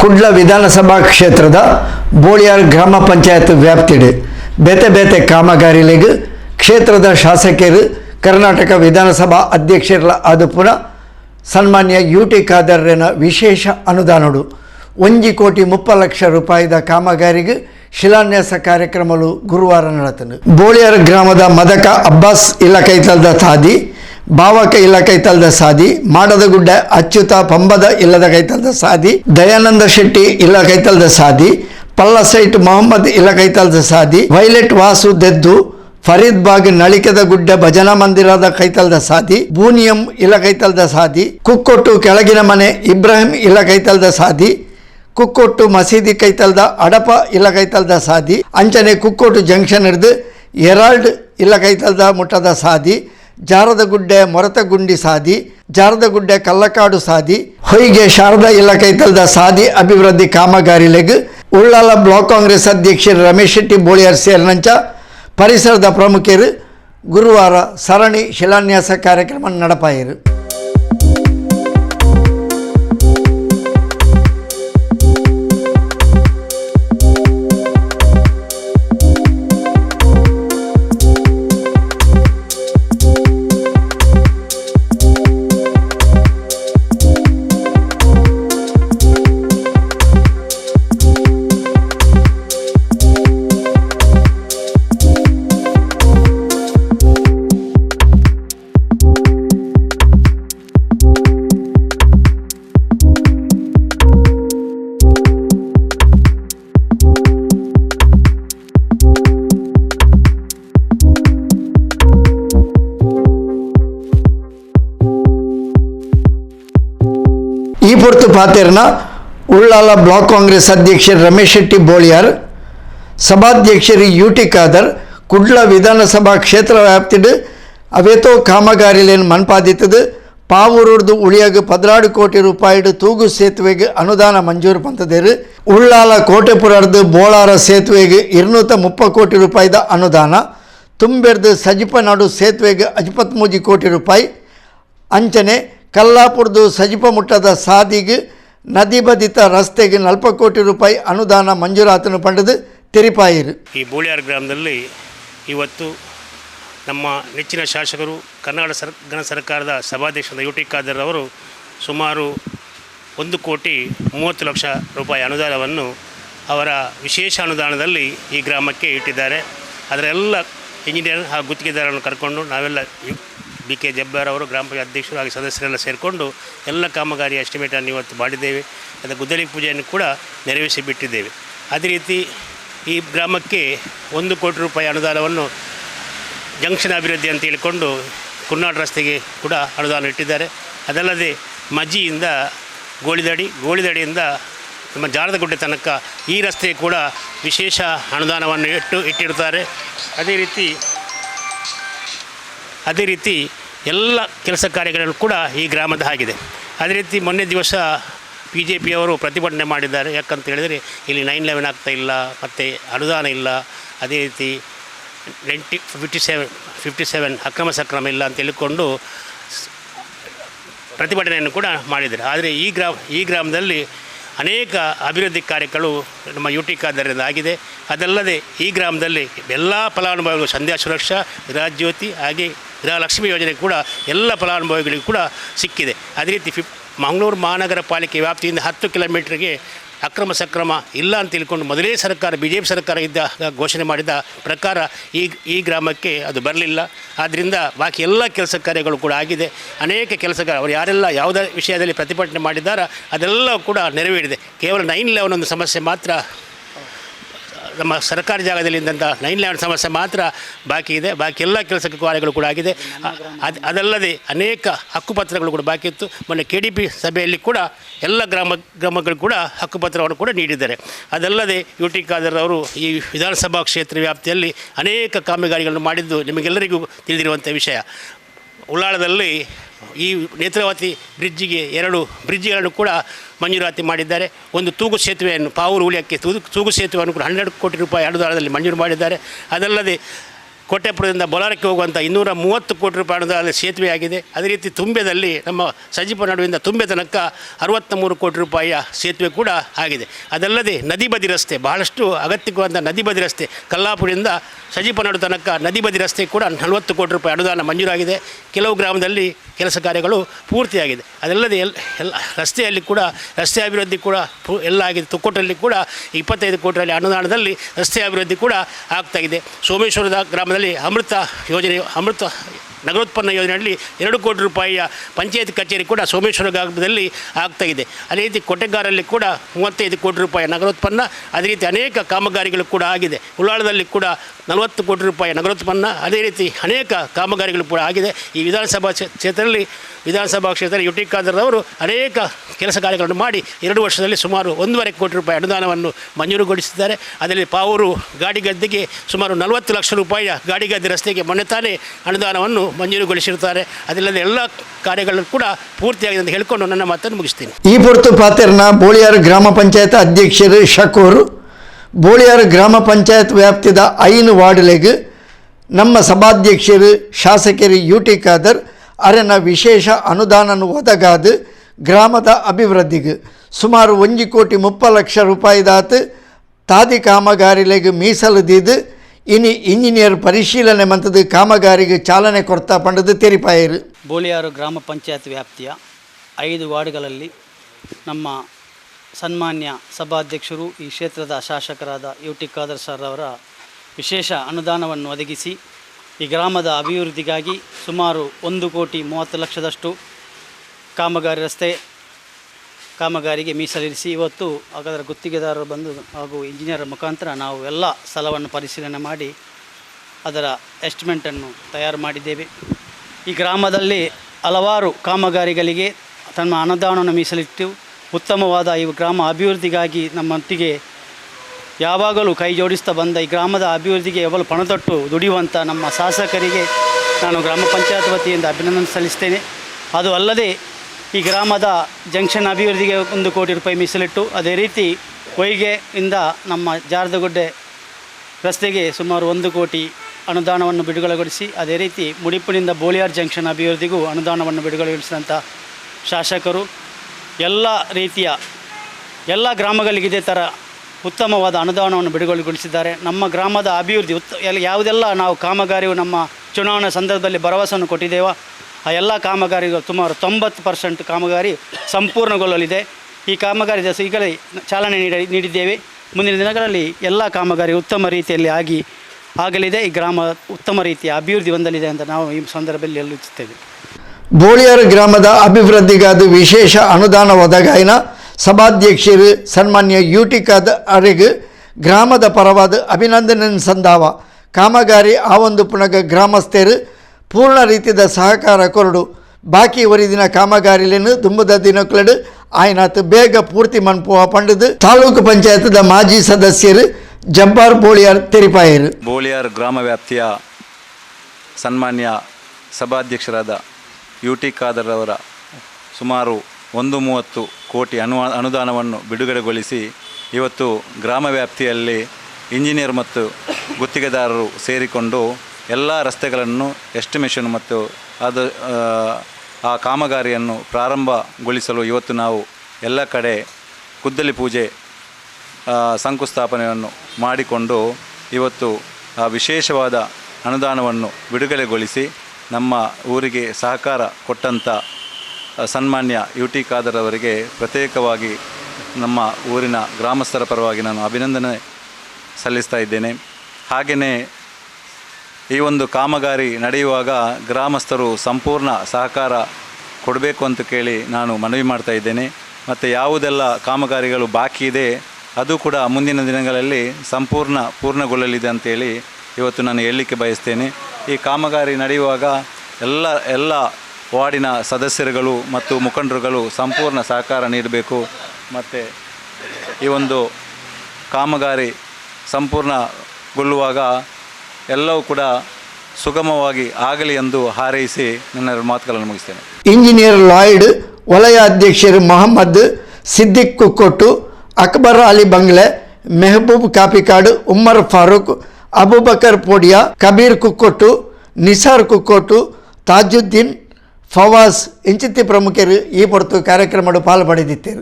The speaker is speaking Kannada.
ಕುಡ್ಲ ವಿಧಾನಸಭಾ ಕ್ಷೇತ್ರದ ಬೋಳಿಯಾರ್ ಗ್ರಾಮ ಪಂಚಾಯತ್ ವ್ಯಾಪ್ತಿಡೆ ಬೇತೆ ಬೇತೆ ಕಾಮಗಾರಿಲೆಗ್ ಕ್ಷೇತ್ರದ ಶಾಸಕರು ಕರ್ನಾಟಕ ವಿಧಾನಸಭಾ ಅಧ್ಯಕ್ಷರ ಅದು ಸನ್ಮಾನ್ಯ ಯು ಟಿ ಖಾದರ್ನ ವಿಶೇಷ ಅನುದಾನಡು ಒಂಜಿ ಕೋಟಿ ಮುಪ್ಪ ಲಕ್ಷ ರೂಪಾಯಿದ ಕಾಮಗಾರಿಗೆ ಶಿಲಾನ್ಯಾಸ ಕಾರ್ಯಕ್ರಮಗಳು ಗುರುವಾರ ನಡತನು. ಬೋಳಿಯಾರ್ ಗ್ರಾಮದ ಮದಕ ಅಬ್ಬಾಸ್ ಇಲ್ಲಕೈತಲ್ದ ತಾದಿ ಭಾವಕ ಇಲ್ಲ ಕೈತಲದ ಸಾದಿ ಮಾಡದ ಗುಡ್ಡ ಅಚ್ಯುತ ಪಂಬದ ಇಲ್ಲದ ಕೈತಲದ ಸಾದಿ ದಯಾನಂದ ಶೆಟ್ಟಿ ಇಲ್ಲ ಕೈತಲದ ಸಾದಿ ಪಲ್ಲಸೈಟ್ ಮೊಹಮ್ಮದ್ ಇಲ್ಲ ಕೈತಲದ ಸಾದಿ ವೈಲೆಟ್ ವಾಸು ದೆದ್ದು ಫರೀದ್ ಬಾಗ್ ನಳಿಕೆದ ಗುಡ್ಡ ಭಜನಾ ಮಂದಿರದ ಕೈತಲ್ದ ಸಾದಿ ಬೂನಿಯಂ ಇಲ್ಲ ಕೈತಲದ ಸಾದಿ ಕುಕ್ಕೊಟ್ಟು ಕೆಳಗಿನ ಮನೆ ಇಬ್ರಾಹಿಂ ಇಲ್ಲ ಕೈತಲದ ಸಾದಿ ಕುಕ್ಕೊಟ್ಟು ಮಸೀದಿ ಕೈತಲ್ದ ಅಡಪ ಇಲ್ಲ ಕೈತಲದ ಸಾದಿ ಅಂಚನೆ ಕುಕ್ಕೊಟ್ಟು ಜಂಕ್ಷನ್ ಹಿಡಿದು ಎರಾಲ್ಡ್ ಇಲ್ಲ ಕೈತಲ್ದ ಮುಟ್ಟದ ಸಾದಿ ಜಾರದಗುಡ್ಡೆ ಮೊರತಗುಂಡಿ ಸಾದಿ ಜಾರದಗುಡ್ಡೆ ಕಲ್ಲಕಾಡು ಸಾದಿ ಹೊಯ್ಗೆ ಶಾರದಾ ಇಲ್ಲ ಕೈತಲ್ದ ಸಾದಿ ಅಭಿವೃದ್ಧಿ ಕಾಮಗಾರಿಲೆಗ್ ಉಳ್ಳಾಲ ಬ್ಲಾಕ್ ಕಾಂಗ್ರೆಸ್ ಅಧ್ಯಕ್ಷರು ರಮೇಶ್ ಶೆಟ್ಟಿ ಬೋಳಿಯರ್ ಸೇರಿನಂಚ ಪರಿಸರದ ಪ್ರಮುಖರು ಗುರುವಾರ ಸರಣಿ ಶಿಲಾನ್ಯಾಸ ಕಾರ್ಯಕ್ರಮ ನಡಪಾಯಿರು ಪಾತೇರ್ನ ಉಳ್ಳಾಲ ಬ್ಲಾಕ್ ಕಾಂಗ್ರೆಸ್ ಅಧ್ಯಕ್ಷರು ರಮೇಶ್ ಶೆಟ್ಟಿ ಬೋಳಿಯಾರ್ ಸಭಾಧ್ಯಕ್ಷರು ಯು ಟಿ ಖಾದರ್ ಕುಡ್ಲ ವಿಧಾನಸಭಾ ಕ್ಷೇತ್ರ ವ್ಯಾಪ್ತಿಡು ಅವೇತೋ ಕಾಮಗಾರಿಲೇನು ಮನ್ಪಾದಿತ್ತದು ಪಾವೂರುಡ್ದು ಉಳಿಯಾಗ ಪದಿನಾರು ಕೋಟಿ ರೂಪಾಯಿಡು ತೂಗು ಸೇತುವೆಗೆ ಅನುದಾನ ಮಂಜೂರು ಬಂತದೇರು ಉಳ್ಳಾಲ ಕೋಟೆಪುರದ್ದು ಬೋಳಾರ ಸೇತುವೆಗೆ ಇರುನೂತ ಮುಪ್ಪ ಕೋಟಿ ರೂಪಾಯಿದ ಅನುದಾನ ತುಂಬೆರ್ದು ಸಜಿಪನಾಡು ಸೇತುವೆಗೆ ಅಜಪತ್ಮೂಜಿ ಕೋಟಿ ರೂಪಾಯಿ ಅಂಚನೆ ಕಲ್ಲಾಪುರದು ಸಜಿಪ ಮುಟ್ಟದ ಸಾದಿಗೆ ನದಿ ಬದಿತ ರಸ್ತೆಗೆ ನಲ್ಪ ಕೋಟಿ ರೂಪಾಯಿ ಅನುದಾನ ಮಂಜೂರಾತನ್ನು ಪಡೆದು ತೆರಿಪಾಯಿರು. ಈ ಬೋಳಿಯಾರ್ ಗ್ರಾಮದಲ್ಲಿ ಇವತ್ತು ನಮ್ಮ ನೆಚ್ಚಿನ ಶಾಸಕರು ಕರ್ನಾಟಕ ಸರ್, ಗಣ ಸರ್ಕಾರದ ಸಭಾಧ್ಯಕ್ಷರಾದ ಯು ಟಿ ಖಾದರ್ ಅವರು ಸುಮಾರು ಒಂದು ಕೋಟಿ ಮೂವತ್ತು ಲಕ್ಷ ರೂಪಾಯಿ ಅನುದಾನವನ್ನು ಅವರ ವಿಶೇಷ ಅನುದಾನದಲ್ಲಿ ಈ ಗ್ರಾಮಕ್ಕೆ ಇಟ್ಟಿದ್ದಾರೆ. ಅದರೆಲ್ಲ ಇಂಜಿನಿಯರ್ ಹಾಗೂ ಗುತ್ತಿಗೆದಾರರನ್ನು ಕರ್ಕೊಂಡು ನಾವೆಲ್ಲ ಬಿ ಕೆ ಜಬ್ಬಾರ್ ಅವರು ಗ್ರಾಮ ಪಂಚಾಯತ್ ಅಧ್ಯಕ್ಷರು ಹಾಗೂ ಸದಸ್ಯರೆಲ್ಲ ಸೇರಿಕೊಂಡು ಎಲ್ಲ ಕಾಮಗಾರಿ ಎಸ್ಟಿಮೇಟನ್ನು ಇವತ್ತು ಮಾಡಿದ್ದೇವೆ. ಅದರ ಗುದ್ದಲಿ ಪೂಜೆಯನ್ನು ಕೂಡ ನೆರವೇರಿಸಿ ಬಿಟ್ಟಿದ್ದೇವೆ ಅದೇ ರೀತಿ ಈ ಗ್ರಾಮಕ್ಕೆ ಒಂದು ಕೋಟಿ ರೂಪಾಯಿ ಅನುದಾನವನ್ನು ಜಂಕ್ಷನ್ ಅಭಿವೃದ್ಧಿ ಅಂತ ಹೇಳಿಕೊಂಡು ಕುನ್ನಾಡ್ ರಸ್ತೆಗೆ ಕೂಡ ಅನುದಾನ ಇಟ್ಟಿದ್ದಾರೆ. ಅದಲ್ಲದೆ ಮಜ್ಜಿಯಿಂದ ಗೋಳಿದಡಿ, ಗೋಳಿದಡಿಯಿಂದ ನಮ್ಮ ಜಾರದಗುಡ್ಡೆ ತನಕ ಈ ರಸ್ತೆ ಕೂಡ ವಿಶೇಷ ಅನುದಾನವನ್ನು ಇಟ್ಟು ಇಟ್ಟಿರ್ತಾರೆ. ಅದೇ ರೀತಿ ಅದೇ ರೀತಿ ಎಲ್ಲ ಕೆಲಸ ಕಾರ್ಯಗಳನ್ನು ಕೂಡ ಈ ಗ್ರಾಮದ ಆಗಿದೆ ಅದೇ ರೀತಿ ಮೊನ್ನೆ ದಿವಸ ಬಿ ಜೆ ಪಿಯವರು ಪ್ರತಿಭಟನೆ ಮಾಡಿದ್ದಾರೆ. ಯಾಕಂತ ಹೇಳಿದರೆ ಇಲ್ಲಿ ನೈನ್ ಲೆವೆನ್ ಆಗ್ತಾ ಇಲ್ಲ, ಮತ್ತು ಅನುದಾನ ಇಲ್ಲ. ಅದೇ ರೀತಿ ninety fifty seven fifty seven ಅಕ್ರಮ ಸಕ್ರಮ ಇಲ್ಲ ಅಂತ ಹೇಳಿಕೊಂಡು ಪ್ರತಿಭಟನೆಯನ್ನು ಕೂಡ ಮಾಡಿದ್ದಾರೆ. ಆದರೆ ಈ ಗ್ರಾಮ ಈ ಗ್ರಾಮದಲ್ಲಿ ಅನೇಕ ಅಭಿವೃದ್ಧಿ ಕಾರ್ಯಗಳು ನಮ್ಮ ಯು ಟಿ ಖಾದರಿಂದ ಆಗಿದೆ. ಅದಲ್ಲದೆ ಈ ಗ್ರಾಮದಲ್ಲಿ ಎಲ್ಲ ಫಲಾನುಭವಿಗಳು ಸಂಧ್ಯಾ ಸುರಕ್ಷಾ ಗೃಹಜ್ಯೋತಿ ಹಾಗೆ ಗೃಹಲಕ್ಷ್ಮಿ ಯೋಜನೆ ಕೂಡ ಎಲ್ಲ ಫಲಾನುಭವಿಗಳಿಗೂ ಕೂಡ ಸಿಕ್ಕಿದೆ. ಅದೇ ರೀತಿ ಫಿಫ್ ಮಂಗಳೂರು ಮಹಾನಗರ ಪಾಲಿಕೆ ವ್ಯಾಪ್ತಿಯಿಂದ ಹತ್ತು ಕಿಲೋಮೀಟ್ರಿಗೆ ಅಕ್ರಮ ಸಕ್ರಮ ಇಲ್ಲ ಅಂತ ತಿಳ್ಕೊಂಡು ಮೊದಲೇ ಸರ್ಕಾರ ಬಿ ಜೆ ಪಿ ಸರ್ಕಾರ ಇದ್ದ ಘೋಷಣೆ ಮಾಡಿದ ಪ್ರಕಾರ ಈ ಈ ಗ್ರಾಮಕ್ಕೆ ಅದು ಬರಲಿಲ್ಲ. ಆದ್ದರಿಂದ ಬಾಕಿ ಎಲ್ಲ ಕೆಲಸ ಕಾರ್ಯಗಳು ಕೂಡ ಆಗಿದೆ. ಅನೇಕ ಕೆಲಸಗಾರ ಅವರು ಯಾರೆಲ್ಲ ಯಾವುದೇ ವಿಷಯದಲ್ಲಿ ಪ್ರತಿಭಟನೆ ಮಾಡಿದ್ದಾರೋ ಅದೆಲ್ಲ ಕೂಡ ನೆರವೇರಿದೆ. ಕೇವಲ ನೈನ್ ಲೆವೆನ್ ಒಂದು ಸಮಸ್ಯೆ ಮಾತ್ರ ನಮ್ಮ ಸರ್ಕಾರಿ ಜಾಗದಲ್ಲಿ ಇದ್ದಂಥ ನೈನ್ ಲ್ಯಾಂಡ್ ಸಮಸ್ಯೆ ಮಾತ್ರ ಬಾಕಿ ಇದೆ. ಬಾಕಿ ಎಲ್ಲ ಕೆಲಸ ಕಾರ್ಯಗಳು ಕೂಡ ಆಗಿದೆ. ಅದು, ಅದಲ್ಲದೆ ಅನೇಕ ಹಕ್ಕುಪತ್ರಗಳು ಕೂಡ ಬಾಕಿ ಇತ್ತು. ಮೊನ್ನೆ ಕೆ ಡಿ ಪಿ ಸಭೆಯಲ್ಲಿ ಕೂಡ ಎಲ್ಲ ಗ್ರಾಮ, ಗ್ರಾಮಗಳು ಕೂಡ ಹಕ್ಕುಪತ್ರವನ್ನು ಕೂಡ ನೀಡಿದ್ದಾರೆ. ಅದಲ್ಲದೆ ಯು ಟಿ ಖಾದರ್ ಅವರು ಈ ವಿಧಾನಸಭಾ ಕ್ಷೇತ್ರ ವ್ಯಾಪ್ತಿಯಲ್ಲಿ ಅನೇಕ ಕಾಮಗಾರಿಗಳನ್ನು ಮಾಡಿದ್ದು ನಿಮಗೆಲ್ಲರಿಗೂ ತಿಳಿದಿರುವಂಥ ವಿಷಯ. ಉಳ್ಳಾಳದಲ್ಲಿ ಈ ನೇತ್ರಾವತಿ ಬ್ರಿಡ್ಜಿಗೆ ಎರಡು, ಬ್ರಿಡ್ಜ್ಗಳನ್ನು ಕೂಡ ಮಂಜೂರಾತಿ ಮಾಡಿದ್ದಾರೆ. ಒಂದು ತೂಗು ಸೇತುವೆಯನ್ನು, ಪಾವೂರು ಉಳಿಯಕ್ಕೆ ತೂಗು ಸೇತುವೆಯನ್ನು ಕೂಡ ಹನ್ನೆರಡು ಕೋಟಿ ರೂಪಾಯಿ ಅನುದಾನದಲ್ಲಿ ಮಂಜೂರು ಮಾಡಿದ್ದಾರೆ. ಅದಲ್ಲದೆ ಕೋಟೆಪುರದಿಂದ ಬೊಲಾರಕ್ಕೆ ಹೋಗುವಂಥ ಇನ್ನೂರ ಮೂವತ್ತು ಕೋಟಿ ರೂಪಾಯಿ ಅನುದಾನದ ಸೇತುವೆ ಆಗಿದೆ. ಅದೇ ರೀತಿ ತುಂಬೆದಲ್ಲಿ ನಮ್ಮ ಸಜಿಪ ನಡುವಿಂದ ತುಂಬೆ ತನಕ ಅರವತ್ತ ಮೂರು ಕೋಟಿ ರೂಪಾಯಿಯ ಸೇತುವೆ ಕೂಡ ಆಗಿದೆ. ಅದಲ್ಲದೆ ನದಿ ಬದಿ ರಸ್ತೆ, ಬಹಳಷ್ಟು ಅಗತ್ಯವಾದ ನದಿ ಬದಿ ರಸ್ತೆ, ಕಲ್ಲಾಪುರದಿಂದ ಸಜಿಪ ನಡು ತನಕ ನದಿ ಬದಿ ರಸ್ತೆ ಕೂಡ ನಲವತ್ತು ಕೋಟಿ ರೂಪಾಯಿ ಅನುದಾನ ಮಂಜೂರಾಗಿದೆ. ಕೆಲವು ಗ್ರಾಮದಲ್ಲಿ ಕೆಲಸ ಕಾರ್ಯಗಳು ಪೂರ್ತಿಯಾಗಿದೆ. ಅದಲ್ಲದೆ ಎಲ್ ಎಲ್ಲ ರಸ್ತೆಯಲ್ಲಿ ಕೂಡ ರಸ್ತೆ ಅಭಿವೃದ್ಧಿ ಕೂಡ ಎಲ್ಲ ಆಗಿದೆ. ತುಕ್ಕೋಟಲ್ಲಿ ಕೂಡ ಇಪ್ಪತ್ತೈದು ಕೋಟಿ ಅನುದಾನದಲ್ಲಿ ರಸ್ತೆ ಅಭಿವೃದ್ಧಿ ಕೂಡ ಆಗ್ತಾಗಿದೆ ಸೋಮೇಶ್ವರದ ಗ್ರಾಮದಲ್ಲಿ ಅಮೃತ ಯೋಜನೆ, ಅಮೃತ ನಗರೋತ್ಪನ್ನ ಯೋಜನೆಯಲ್ಲಿ ಎರಡು ಕೋಟಿ ರೂಪಾಯಿಯ ಪಂಚಾಯತ್ ಕಚೇರಿ ಕೂಡ ಸೋಮೇಶ್ವರ ಗ್ರಾಮದಲ್ಲಿ ಇದೆ. ಅದೇ ರೀತಿ ಕೊಟ್ಟೆಗಾರಲ್ಲಿ ಕೂಡ ಮೂವತ್ತೈದು ಕೋಟಿ ರೂಪಾಯಿ ನಗರೋತ್ಪನ್ನ, ಅದೇ ರೀತಿ ಅನೇಕ ಕಾಮಗಾರಿಗಳು ಕೂಡ ಆಗಿದೆ. ಉಳ್ಳಾಳದಲ್ಲಿ ಕೂಡ ನಲವತ್ತು ಕೋಟಿ ರೂಪಾಯಿ ನಗರೋತ್ಪನ್ನ ಅದೇ ರೀತಿ ಅನೇಕ ಕಾಮಗಾರಿಗಳು ಕೂಡ ಆಗಿದೆ. ಈ ವಿಧಾನಸಭಾ ಕ್ಷೇ- ಕ್ಷೇತ್ರದಲ್ಲಿ, ವಿಧಾನಸಭಾ ಕ್ಷೇತ್ರ ಯು ಟಿ ಖಾದರ್ರವರು ಅನೇಕ ಕೆಲಸ ಕಾರ್ಯಗಳನ್ನು ಮಾಡಿ ಎರಡು ವರ್ಷದಲ್ಲಿ ಸುಮಾರು ಒಂದೂವರೆ ಕೋಟಿ ರೂಪಾಯಿ ಅನುದಾನವನ್ನು ಮಂಜೂರುಗೊಳಿಸಿದ್ದಾರೆ. ಅದರಲ್ಲಿ ಪಾವೂರು ಗಾಡಿ ಗದ್ದೆಗೆ ಸುಮಾರು ನಲವತ್ತು ಲಕ್ಷ ರೂಪಾಯಿಯ ಗಾಡಿ ಗದ್ದೆ ರಸ್ತೆಗೆ ಮೊನ್ನೆ ತಾನೇ ಅನುದಾನವನ್ನು ಮಂಜೂರುಗೊಳಿಸಿರುತ್ತಾರೆ. ಅದಲ್ಲದೆ ಎಲ್ಲ ಕಾರ್ಯಗಳನ್ನು ಕೂಡ ಪೂರ್ತಿಯಾಗಿದೆ ಅಂತ ಹೇಳಿಕೊಂಡು ನನ್ನ ಮಾತನ್ನು ಮುಗಿಸ್ತೀನಿ. ಈ ಹೊರತು ಪಾತ್ರನ ಬೋಳಿಯಾರು ಗ್ರಾಮ ಪಂಚಾಯತ್ ಅಧ್ಯಕ್ಷರು ಶಕೂರ್ ಬೋಳಿಯಾರ್ ಗ್ರಾಮ ಪಂಚಾಯತ್ ವ್ಯಾಪ್ತಿದ ಐನು ವಾರ್ಡ್ಲೆಗೆ ನಮ್ಮ ಸಭಾಧ್ಯಕ್ಷರು, ಶಾಸಕರು ಯು ಟಿ ಖಾದರ್ ಅರೆನ ವಿಶೇಷ ಅನುದಾನ ಒದಗಾದು ಗ್ರಾಮದ ಅಭಿವೃದ್ಧಿಗೆ ಸುಮಾರು ಒಂಜಿ ಕೋಟಿ ಮುಪ್ಪ ಲಕ್ಷ ರೂಪಾಯಿದಾತು ತಾದಿ ಕಾಮಗಾರಿಲೆಗ್ ಮೀಸಲು ಇನಿ ಇಂಜಿನಿಯರ್ ಪರಿಶೀಲನೆ ಮಂತದ ಕಾಮಗಾರಿಗೆ ಚಾಲನೆ ಕೊಡ್ತಾ ಪಂಡದು ತೆರಿಪಾಯರು. ಬೋಳಿಯಾರು ಗ್ರಾಮ ಪಂಚಾಯತ್ ವ್ಯಾಪ್ತಿಯ ಐದು ವಾರ್ಡ್ಗಳಲ್ಲಿ ನಮ್ಮ ಸನ್ಮಾನ್ಯ ಸಭಾಧ್ಯಕ್ಷರು, ಈ ಕ್ಷೇತ್ರದ ಶಾಸಕರಾದ ಯು ಟಿ ಖಾದರ್ ಸರ್ ಅವರ ವಿಶೇಷ ಅನುದಾನವನ್ನು ಒದಗಿಸಿ, ಈ ಗ್ರಾಮದ ಅಭಿವೃದ್ಧಿಗಾಗಿ ಸುಮಾರು ಒಂದು ಕೋಟಿ ಮೂವತ್ತು ಲಕ್ಷದಷ್ಟು ಕಾಮಗಾರಿ ರಸ್ತೆ ಕಾಮಗಾರಿಗೆ ಮೀಸಲಿರಿಸಿ, ಇವತ್ತು ಹಾಗಾದರೆ ಗುತ್ತಿಗೆದಾರರು ಬಂದು ಹಾಗೂ ಇಂಜಿನಿಯರ್ ಮುಖಾಂತರ ನಾವು ಎಲ್ಲ ಸ್ಥಳವನ್ನು ಪರಿಶೀಲನೆ ಮಾಡಿ ಅದರ ಎಸ್ಟಿಮೇಟನ್ನು ತಯಾರು ಮಾಡಿದ್ದೇವೆ. ಈ ಗ್ರಾಮದಲ್ಲಿ ಹಲವಾರು ಕಾಮಗಾರಿಗಳಿಗೆ ತಮ್ಮ ಅನುದಾನವನ್ನು ಮೀಸಲಿಟ್ಟು ಉತ್ತಮವಾದ ಈ ಗ್ರಾಮ ಅಭಿವೃದ್ಧಿಗಾಗಿ ನಮ್ಮೊಟ್ಟಿಗೆ ಯಾವಾಗಲೂ ಕೈ ಜೋಡಿಸ್ತಾ ಬಂದ ಈ ಗ್ರಾಮದ ಅಭಿವೃದ್ಧಿಗೆ ಯಾವಾಗಲೂ ಪಣತೊಟ್ಟು ದುಡಿಯುವಂಥ ನಮ್ಮ ಶಾಸಕರಿಗೆ ನಾನು ಗ್ರಾಮ ಪಂಚಾಯತ್ ವತಿಯಿಂದ ಅಭಿನಂದನೆ ಸಲ್ಲಿಸ್ತೇನೆ. ಅದು ಅಲ್ಲದೆ ಈ ಗ್ರಾಮದ ಜಂಕ್ಷನ್ ಅಭಿವೃದ್ಧಿಗೆ ಒಂದು ಕೋಟಿ ರೂಪಾಯಿ ಮೀಸಲಿಟ್ಟು, ಅದೇ ರೀತಿ ಹೊಯ್ಗೆಯಿಂದ ನಮ್ಮ ಜಾರದಗುಡ್ಡೆ ರಸ್ತೆಗೆ ಸುಮಾರು ಒಂದು ಕೋಟಿ ಅನುದಾನವನ್ನು ಬಿಡುಗಡೆಗೊಳಿಸಿ, ಅದೇ ರೀತಿ ಮುಡಿಪಿನಿಂದ ಬೋಳಿಯಾರ್ ಜಂಕ್ಷನ್ ಅಭಿವೃದ್ಧಿಗೂ ಅನುದಾನವನ್ನು ಬಿಡುಗಡೆಗೊಳಿಸಿದಂಥ ಶಾಸಕರು ಎಲ್ಲ ರೀತಿಯ ಎಲ್ಲ ಗ್ರಾಮಗಳಿಗೆ ಇದೇ ಥರ ಉತ್ತಮವಾದ ಅನುದಾನವನ್ನು ಬಿಡುಗಡೆಗೊಳಿಸಿದ್ದಾರೆ. ನಮ್ಮ ಗ್ರಾಮದ ಅಭಿವೃದ್ಧಿ ಎಲ್ಲ ಯಾವುದೆಲ್ಲ ನಾವು ಕಾಮಗಾರಿಯು ನಮ್ಮ ಚುನಾವಣಾ ಸಂದರ್ಭದಲ್ಲಿ ಭರವಸೆಯನ್ನು ಕೊಟ್ಟಿದ್ದೇವೋ, ಆ ಎಲ್ಲ ಕಾಮಗಾರಿಗಳು ಸುಮಾರು ತೊಂಬತ್ತು ಪರ್ಸೆಂಟ್ ಕಾಮಗಾರಿ ಸಂಪೂರ್ಣಗೊಳ್ಳಲಿದೆ. ಈ ಕಾಮಗಾರಿ ಈಗಲೇ ಚಾಲನೆ ನೀಡಿ, ನೀಡಿದ್ದೇವೆ. ಮುಂದಿನ ದಿನಗಳಲ್ಲಿ ಎಲ್ಲ ಕಾಮಗಾರಿ ಉತ್ತಮ ರೀತಿಯಲ್ಲಿ ಆಗಿ, ಆಗಲಿದೆ. ಈ ಗ್ರಾಮ ಉತ್ತಮ ರೀತಿಯ ಅಭಿವೃದ್ಧಿ ಹೊಂದಲಿದೆ ಅಂತ ನಾವು ಈ ಸಂದರ್ಭದಲ್ಲಿ ಎಲ್ಲುತ್ತೇವೆ ಬೋಳಿಯಾರ್ ಗ್ರಾಮದ ಅಭಿವೃದ್ಧಿಗಾದ ವಿಶೇಷ ಅನುದಾನ ಒದಗಾಯಿನ ಸಭಾಧ್ಯಕ್ಷರು ಸನ್ಮಾನ್ಯ ಯುಟಿ ಟಿ ಖಾದ್ ಗ್ರಾಮದ ಪರವಾದ ಅಭಿನಂದನೆ ಸಂದಾವ. ಕಾಮಗಾರಿ ಆ ಒಂದು ಪುನಗ ಗ್ರಾಮಸ್ಥರು ಪೂರ್ಣ ರೀತಿಯ ಸಹಕಾರ ಕೊರಡು. ಬಾಕಿ ಒರಿದಿನ ಕಾಮಗಾರಿಲೇನು ದುಂಬದ ದಿನಕ್ಲಡು ಆಯ್ನಾತ್ ಬೇಗ ಪೂರ್ತಿ ಮನ್ಪುವ ಪಂಡದು ತಾಲೂಕು ಪಂಚಾಯತ್ದ ಮಾಜಿ ಸದಸ್ಯರು ಜಬ್ಬಾರ್ ಬೋಳಿಯಾರ್ ತೆರಿಪಾಯರು. ಬೋಳಿಯಾರ್ ಗ್ರಾಮ ವ್ಯಾಪ್ತಿಯ ಸನ್ಮಾನ್ಯ ಸಭಾಧ್ಯಕ್ಷರಾದ ಯು ಟಿ ಖಾದರ್ ಸುಮಾರು ಒಂದು ಮೂವತ್ತು ಕೋಟಿ ಅನು ಅನುದಾನವನ್ನು ಬಿಡುಗಡೆಗೊಳಿಸಿ ಇವತ್ತು ಗ್ರಾಮ ವ್ಯಾಪ್ತಿಯಲ್ಲಿ ಇಂಜಿನಿಯರ್ ಮತ್ತು ಗುತ್ತಿಗೆದಾರರು ಸೇರಿಕೊಂಡು ಎಲ್ಲ ರಸ್ತೆಗಳನ್ನು ಎಸ್ಟಿಮೇಷನ್ ಮತ್ತು ಅದು ಆ, ಕಾಮಗಾರಿಯನ್ನು ಪ್ರಾರಂಭಗೊಳಿಸಲು ಇವತ್ತು ನಾವು ಎಲ್ಲ ಕಡೆ ಕುದ್ದಲಿ ಪೂಜೆ ಶಂಕುಸ್ಥಾಪನೆಯನ್ನು ಮಾಡಿಕೊಂಡು ಇವತ್ತು ಆ ವಿಶೇಷವಾದ ಅನುದಾನವನ್ನು ಬಿಡುಗಡೆಗೊಳಿಸಿ ನಮ್ಮ ಊರಿಗೆ ಸಹಕಾರ ಕೊಟ್ಟಂಥ ಸನ್ಮಾನ್ಯ ಯು ಟಿ ಖಾದರ್ ಅವರಿಗೆ ಪ್ರತ್ಯೇಕವಾಗಿ ನಮ್ಮ ಊರಿನ ಗ್ರಾಮಸ್ಥರ ಪರವಾಗಿ ನಾನು ಅಭಿನಂದನೆ ಸಲ್ಲಿಸ್ತಾ ಇದ್ದೇನೆ. ಹಾಗೆಯೇ ಈ ಒಂದು ಕಾಮಗಾರಿ ನಡೆಯುವಾಗ ಗ್ರಾಮಸ್ಥರು ಸಂಪೂರ್ಣ ಸಹಕಾರ ಕೊಡಬೇಕು ಅಂತ ಕೇಳಿ ನಾನು ಮನವಿ ಮಾಡ್ತಾ ಇದ್ದೇನೆ. ಮತ್ತು ಯಾವುದೆಲ್ಲ ಕಾಮಗಾರಿಗಳು ಬಾಕಿ ಇದೆ, ಅದು ಕೂಡ ಮುಂದಿನ ದಿನಗಳಲ್ಲಿ ಸಂಪೂರ್ಣ ಪೂರ್ಣಗೊಳ್ಳಲಿದೆ ಅಂತೇಳಿ ಇವತ್ತು ನಾನು ಹೇಳಲಿಕ್ಕೆ ಬಯಸ್ತೇನೆ. ಈ ಕಾಮಗಾರಿ ನಡೆಯುವಾಗ ಎಲ್ಲ ಎಲ್ಲ ವಾರ್ಡಿನ ಸದಸ್ಯರುಗಳು ಮತ್ತು ಮುಖಂಡರುಗಳು ಸಂಪೂರ್ಣ ಸಹಕಾರ ನೀಡಬೇಕು. ಮತ್ತು ಈ ಒಂದು ಕಾಮಗಾರಿ ಸಂಪೂರ್ಣಗೊಳ್ಳುವಾಗ ಎಲ್ಲವೂ ಕೂಡ ಸುಗಮವಾಗಿ ಆಗಲಿ ಎಂದು ಹಾರೈಸಿ ನನ್ನ ಮಾತುಗಳನ್ನು ಮುಗಿಸ್ತೇನೆ. ಇಂಜಿನಿಯರ್ ಲಾಯ್ಡ್, ವಲಯ ಅಧ್ಯಕ್ಷರು ಮೊಹಮ್ಮದ್ ಸಿದ್ದಿಕ್ ಕುಕ್ಕೊಟ್ಟು ಅಕ್ಬರ್ ಅಲಿ ಬಂಗ್ಲೆ, ಮೆಹಬೂಬ್ ಕಾಪಿಕಾಡು, ಉಮ್ಮರ್ ಫಾರೂಕ್ ಅಬುಬಕರ್ ಪೋಡಿಯಾ ಕಬೀರ್ ಕುಕ್ಕೊಟ್ಟು ನಿಸಾರ್ ಕುಕ್ಕೊಟ್ಟು ತಾಜುದ್ದೀನ್ ಫವಾಸ್ ಇಂಚಿತ್ತಿ ಪ್ರಮುಖರು ಈ ಪೊರ್ತು ಕಾರ್ಯಕ್ರಮ ಪಾಲ್ಪಡೆದಿದ್ದರು